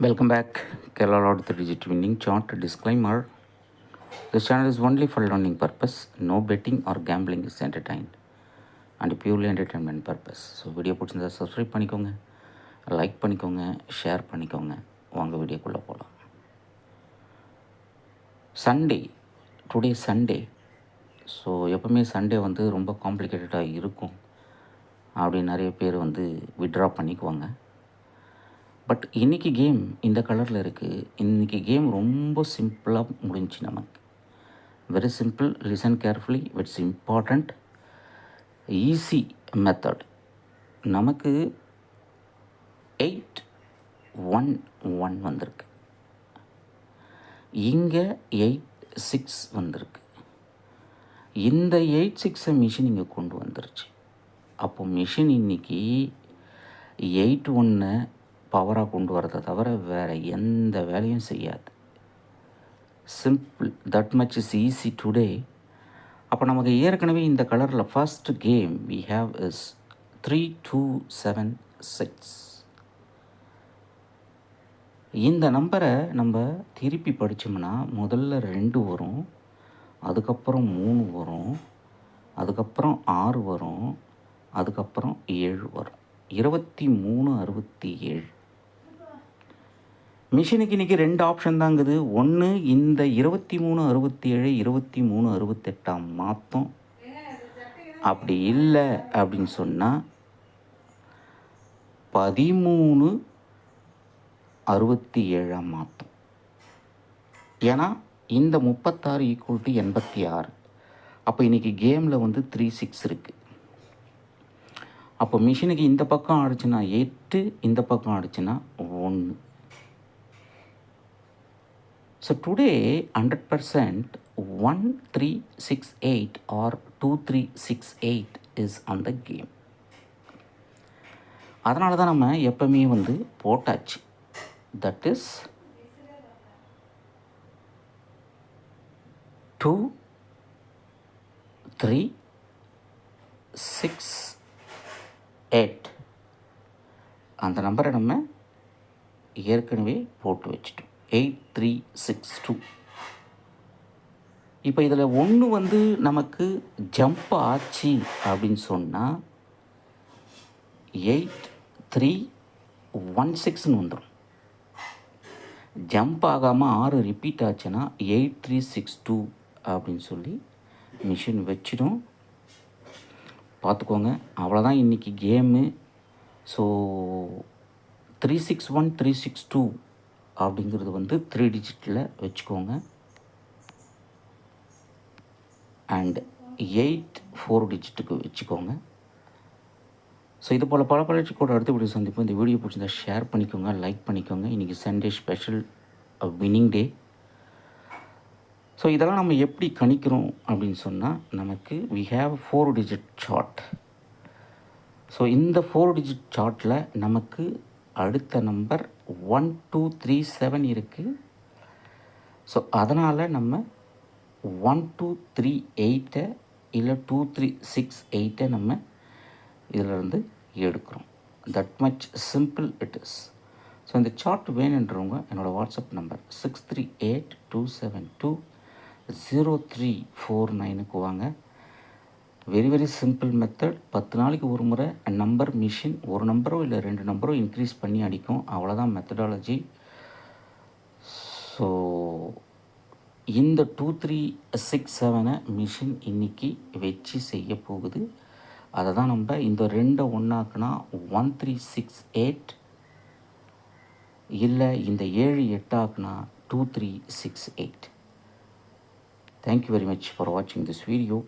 Welcome back, Kerala Lord 3 Digit Winning Chart. Disclaimer This channel is only for learning purpose. No betting or gambling is entertained. And purely entertainment purpose so video பிடிச்சிருந்தா subscribe பண்ணிக்கோங்க like பண்ணிக்கோங்க share பண்ணிக்கோங்க வாங்க வீடியோக்குள்ளே போகலாம் Sunday today Sunday so எப்போவுமே Sunday வந்து ரொம்ப காம்ப்ளிகேட்டடாக இருக்கும் அப்படி நிறைய பேர் வந்து விட்ரா பண்ணிக்குவாங்க பட் இன்றைக்கி கேம் இந்த கலரில் இருக்குது இன்றைக்கி கேம் ரொம்ப சிம்பிளாக முடிஞ்சுச்சு நமக்கு. Very simple listen carefully it's important easy method நமக்கு எயிட் ஒன் ஒன் வந்திருக்கு. இங்கே எயிட் சிக்ஸ் வந்திருக்கு. இந்த எயிட் சிக்ஸை மிஷின் இங்கே கொண்டு வந்துருச்சு. அப்போது மிஷின் இன்னைக்கு எயிட் ஒன்று பவராக கொண்டு வரதை தவிர வேறு எந்த வேலையும் செய்யாது. Simple that much is easy today அப்போ நமக்கு ஏற்கனவே இந்த கலரில் first game we have is three two seven six இந்த நம்பரை நம்ம திருப்பி படித்தோம்னா முதல்ல ரெண்டு வரும் அதுக்கப்புறம் மூணு வரும் அதுக்கப்புறம் ஆறு வரும் அதுக்கப்புறம் ஏழு வரும். இருபத்தி மூணு அறுபத்தி ஏழு. மிஷினுக்கு இன்றைக்கி ரெண்டு ஆப்ஷன் தாங்குது. ஒன்று இந்த இருபத்தி மூணு அறுபத்தி ஏழு இருபத்தி மூணு அறுபத்தெட்டாம் மாதம் அப்படி இல்லை அப்படின்னு சொன்னால் பதிமூணு அறுபத்தி ஏழாம் மாதம் ஏன்னா இந்த முப்பத்தாறு ஈக்குவல் டு எண்பத்தி ஆறு. அப்போ இன்றைக்கி கேமில் வந்து த்ரீ சிக்ஸ் இருக்குது அப்போ மிஷினுக்கு இந்த பக்கம் ஆடிச்சுன்னா எட்டு இந்த பக்கம் ஆடிச்சுன்னா ஒன்று so today hundred percent one three six eight or two three six eight is அந்த கேம் அதனால தான் நம்ம எப்பவுமே வந்து போட்டாச்சு. That is two three six eight அந்த நம்பரை நம்ம ஏற்கனவே போட்டு வச்சுட்டோம். Eight three six two. இப்போ இதில் ஒன்று வந்து நமக்கு ஜம்ப் ஆச்சு அப்படின்னு சொன்னால் எயிட் த்ரீ ஒன் சிக்ஸ்னு வந்துடும் ஜம்ப் ஆகாமல் ஆறு ரிப்பீட் ஆச்சுன்னா எயிட் த்ரீ சிக்ஸ் டூ அப்படின்னு சொல்லி மிஷின் வச்சிடும் பார்த்துக்கோங்க அவ்வளோதான் இன்றைக்கி game so three six one three six two அப்படிங்கிறது வந்து த்ரீ டிஜிட்டில் வச்சுக்கோங்க. அண்ட் எயிட் ஃபோர் டிஜிட்டுக்கு வச்சுக்கோங்க. ஸோ இது போல் பல பல அடுத்த வீடியோ சந்திப்போம். இந்த வீடியோ பிடிச்சிருந்தா ஷேர் பண்ணிக்கோங்க லைக் பண்ணிக்கோங்க. இன்றைக்கி Sunday special winning day so இதெல்லாம் நம்ம எப்படி கணிக்கிறோம் அப்படின்னு சொன்னால் நமக்கு we have four digit chart so இந்த ஃபோர் டிஜிட் சார்ட்டில் நமக்கு அடுத்த number one two three seven இருக்குது ஸோ அதனால் நம்ம ஒன் டூ த்ரீ எயிட்டை இல்லை டூ த்ரீ சிக்ஸ் எயிட்டை நம்ம இதிலிருந்து எடுக்கிறோம். That much simple it is so இந்த சார்ட் வேணுன்றவங்க என்னோடய WhatsApp number six three eight two seven two zero three four நைனுக்கு வாங்க. வெரி வெரி சிம்பிள் மெத்தட் பத்து நாளைக்கு ஒரு முறை நம்பர் மிஷின் ஒரு நம்பரோ இல்லை ரெண்டு நம்பரோ இன்க்ரீஸ் பண்ணி அடிக்கும். அவ்வளோதான் மெத்தடாலஜி ஸோ இந்த டூ த்ரீ சிக்ஸ் செவனை மிஷின் இன்றைக்கி வச்சு செய்ய போகுது. அதை தான் நம்ம இந்த ரெண்டை ஒன்றாக்குனா ஒன் த்ரீ சிக்ஸ் எயிட் இல்லை இந்த ஏழு எட்டாக்குனா two three six eight thank you very much for வாட்சிங் திஸ் வீடியோ